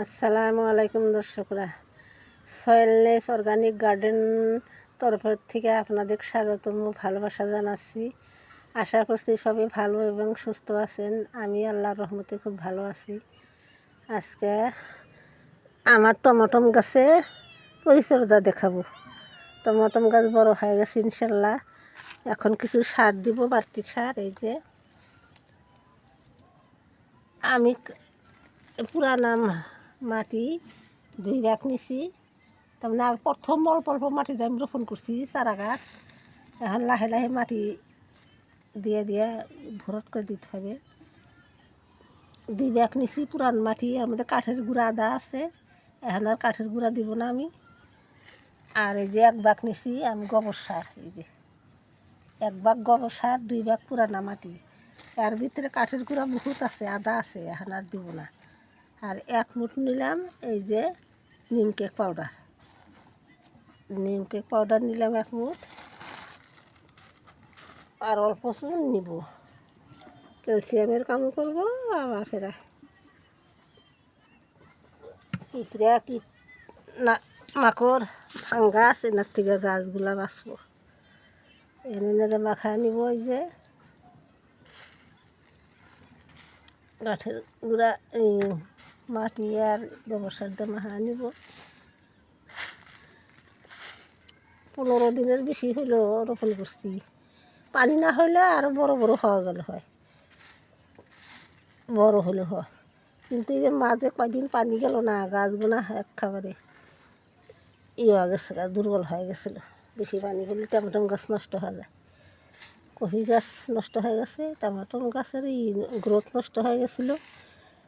আসসালামু আলাইকুম দর্শকরা। সয়েলনেস অর্গানিক গার্ডেন তরফের থেকে আপনাদের স্বাগতম ও ভালোবাসা জানাচ্ছি। আশা করছি সবাই ভালো এবং সুস্থ আছেন। আমি আল্লাহর রহমতে খুব ভালো আছি। আজকে আমার টমাটম গাছে পরিচর্যা দেখাবো। টমাটম গাছ বড় হয়ে গেছে ইনশাল্লাহ। এখন কিছু সার দিব, বার্তিক সার, এই যে। আমি ক- পুরানা মা- মাটি দুই ব্যাগ নিছি। তার মানে আগ- প্রথম অল্প অল্প মাটিতে আমি রোপণ করছি চারা গাছ। এখন লাহে লাহে মাটি দিয়ে দিয়ে ভরট করে দিতে হবে দুই ব্যাগ নিছি পুরান মাটি এর মধ্যে কাঠের গুঁড়া আদা আছে। এখন আর কাঠের গুঁড়া দিব না আমি। আর এই যে এক বাগ নিছি, আমি গোবর সার এই যে। এক বাগ গোবর সার দুই ব্যাগ পুরানা মাটি। এর ভিতরে কাঠের গুঁড়া বহুত আছে, আদা আছে, এখন আর দিব না। আর এক মুঠ নিলাম এই যে neem cake powder. Neem cake powder নিলাম এক মুঠ। আর অল্প চুন নিব। ক্যালসিয়ামের কাম করব আবার ফেরা পিঁপড়া কি না, মাকড় গাছ এনার থেকে গাছগুলা বাঁচবো। এনে এনে মাখা নিব ওই যে। কাঠের গুঁড়া মাটি আর গোবর সার দিয়ে মাখা নিব। পনেরো দিনের বেশি হইলেও রোপণ করছি। পানি না হইলে আরও বড় বড় হওয়া গেলে হয়। বড় হলে হয়। কিন্তু এই যে মাঝে কয়দিন পানি গেল না গাছগুলো একেবারে ই হয়ে গেছে, দুর্বল হয়ে গেছিল। বেশি পানি হলে টমেটম গাছ নষ্ট হয়ে যায়। কফি গাছ নষ্ট হয়ে গেছে টমেটো গাছের এই গ্রোথ নষ্ট হয়ে গেছিল।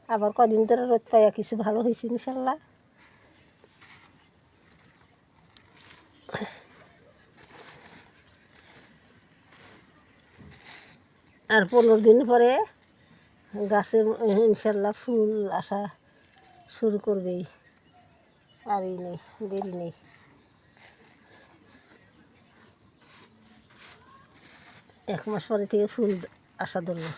আবার কদিন ধরে রোদ পাইয়া কিছু ভালো হয়েছে ইনশাল্লাহ। আর পনেরো দিন পরে গাছে ইনশাল্লাহ ফুল আসা শুরু করবেই আর ই নেই, দেরি নেই। এক মাস পরে থেকে ফুল আসা ধরবে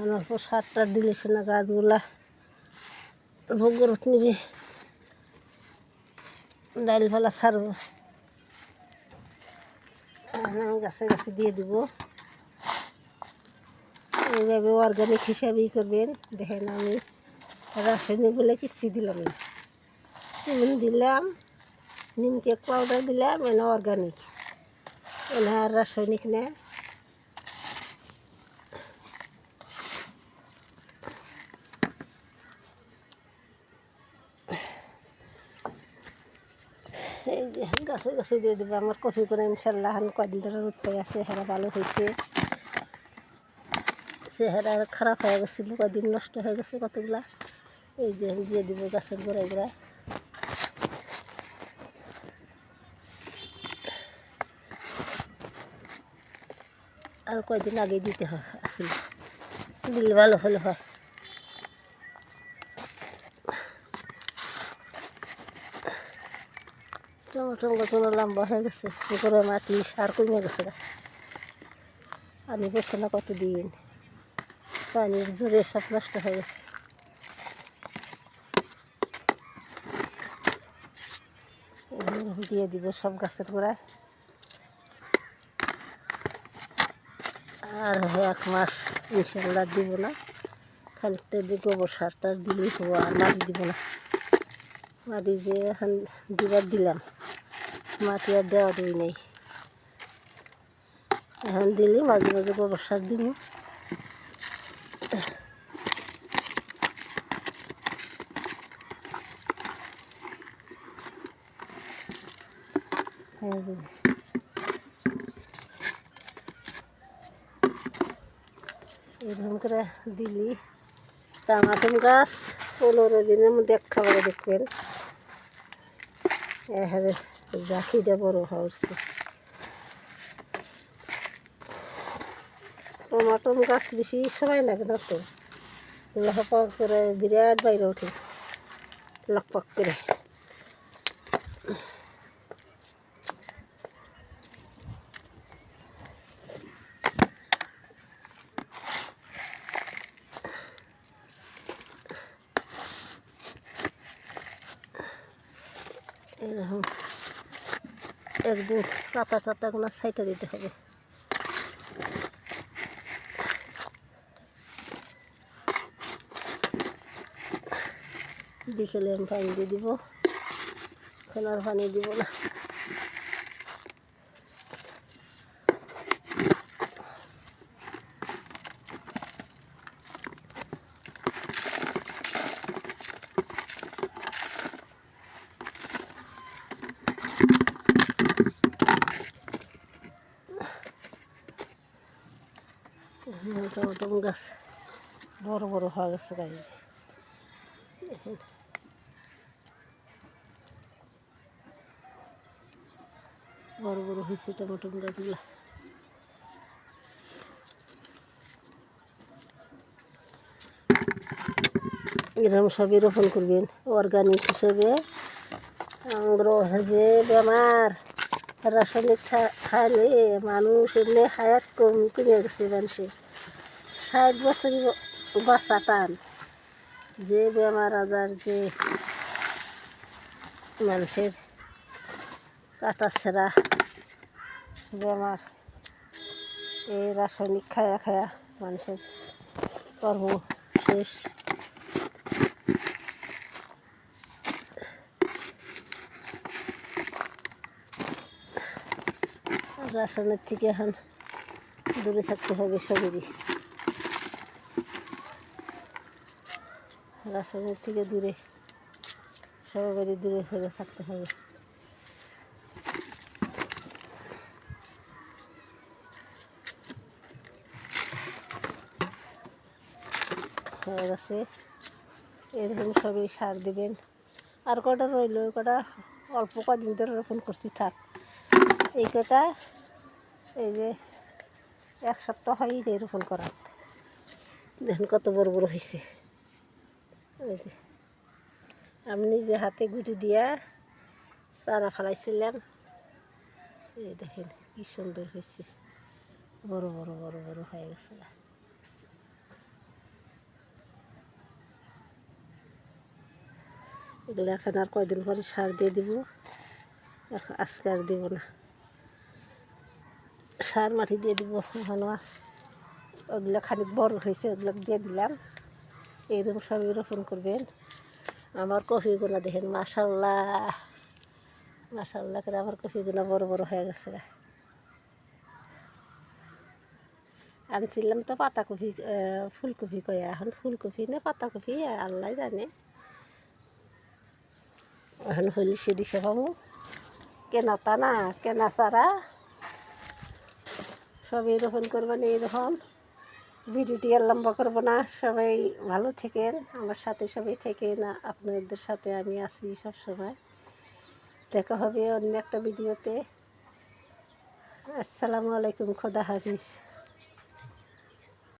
অল্প সারটা দিলে সে না গাছগুলা ভোগ গ্রোথ নিবে। ডাইল ফেলা এখন আমি গাছে গাছে দিয়ে দিব। এইভাবে অর্গানিক হিসাবেই করবেন। দেখেন আমি রাসায়নিক বলে কিচ্ছু দিলাম না। চুন দিলাম নিম কেক পাউডার দিলাম, এনে অর্গানিক এনে আর রাসায়নিক না এই যে গাছে গাছে দিয়ে দেবে, আমার কফি করে ইনশাল্লাহ এখন কদিন ধরে রোদ আছে হেরা ভালো হয়েছে চেহারা খারাপ হয়ে গেছিল কদিন নষ্ট হয়ে গেছে কতগুলা। এই যে দিয়ে দিব গাছের গোড়ায় গোড়ায়। আর কয়দিন আগে দিতে হয়, আসলে। দিলে ভালো হলে হয়। টমেটো গাছ লম্বা হয়ে গেছে। পুকুরে মাটি সার কমে গেছে। পানি পড়ছে না। কতদিন পানির জোরে সব নষ্ট হয়ে গেছে। দিয়ে দিব সব গাছের গোড়ায়। আর এক মাস ইনশাল্লাহ দিব না। খালি তো যে গোবর সারটা দিলেই হব, আর মাটি দিব না। মাটি যে এখন দিবার দিলাম। মাটি আর দেওয়া দিই নেই। এখন দিলে, মাঝে মাঝে গোবর সার দিব। এরকম করে দিলি। টমাটম গাছ, পনেরো দিনের মধ্যে এক খাবারে দেখবেন। রাখি দিয়ে বড় হচ্ছে টমাটম গাছ বেশি সবাই লাগে না তো। লহপক করে বিরাট বাইরে ওঠে লকপক করে। এরকম। একদিন পাতা টাতাগুলো সাইটে দিতে হবে। বিকেলে আমি পানি দিয়ে দিব। এখন আর পানি দিব না। টমেটো গাছ। বড় বড় হয়ে গেছে দেখেন বড় বড় হয়েছে টমেটো গাছগুলো। এরকম সবই রোপণ করবেন অর্গানিক হিসেবে। আঙ্গুর যে বেমার। রাসায়নিক খাইলে মানুষ এমনি হায়াত কম কমে গেছে মানুষের। ষাট বছরই টান যে বেমার আজার, যে মানুষের কাটা ছেঁড়া বেমার, এই রাসায়নিক খায়া খায়া মানুষের কর্ম শেষ। রাসায়নিক থেকে এখন দূরে থাকতে হবে সবেরই রাসায়নিক থেকে দূরে সবারই দূরে হয়ে থাকতে হবে। হয়ে এরকম সবই সার দিবেন। আর কটা রইল? ওই কটা? অল্প কদিন ধরে রোপণ করছি, থাক। এই কটা, এই যে এক সপ্তাহ হয়ই রোপণ করা দেখুন কত বড় বড় হয়েছে আমি নিজে হাতে গুটি দিয়া চারা ফেলাইছিলাম। এই দেখেন কি সুন্দর হয়েছে। বড় বড় বড় বড় হয়ে গেছে। এগুলো এখন আর কয়দিন পরে সার দিয়ে দিব? এখন আজকে আর দিব না। সার মাটি দিয়ে দিব এখনও ওগুলো খানিক বড় হয়েছে, ওগুলো দিয়ে দিলাম। এইরকম সবই রোপণ করবেন। আমার কফিগুলো দেখেন মাসাল্লাহ মাসাল্লাহ করে আমার কফিগুলো বড় বড় হয়ে গেছে। আনছিলাম তো পাতাকপি ফুলকপি কয়া এখন ফুলকপি না পাতাকপি আল্লাহ জানে। এখন হলি সে দিশে পাবো কেনা তা না, কেনা চারা। সবই রোপণ করবেন এইরকম ভিডিওটি আর লম্বা করব না। সবাই ভালো থেকেন, আমার সাথে সবাই থেকেন, আপনাদের সাথে আমি আছি সব সময় দেখা হবে অন্য একটা ভিডিওতে। আসসালামু আলাইকুম, খোদা হাফিজ।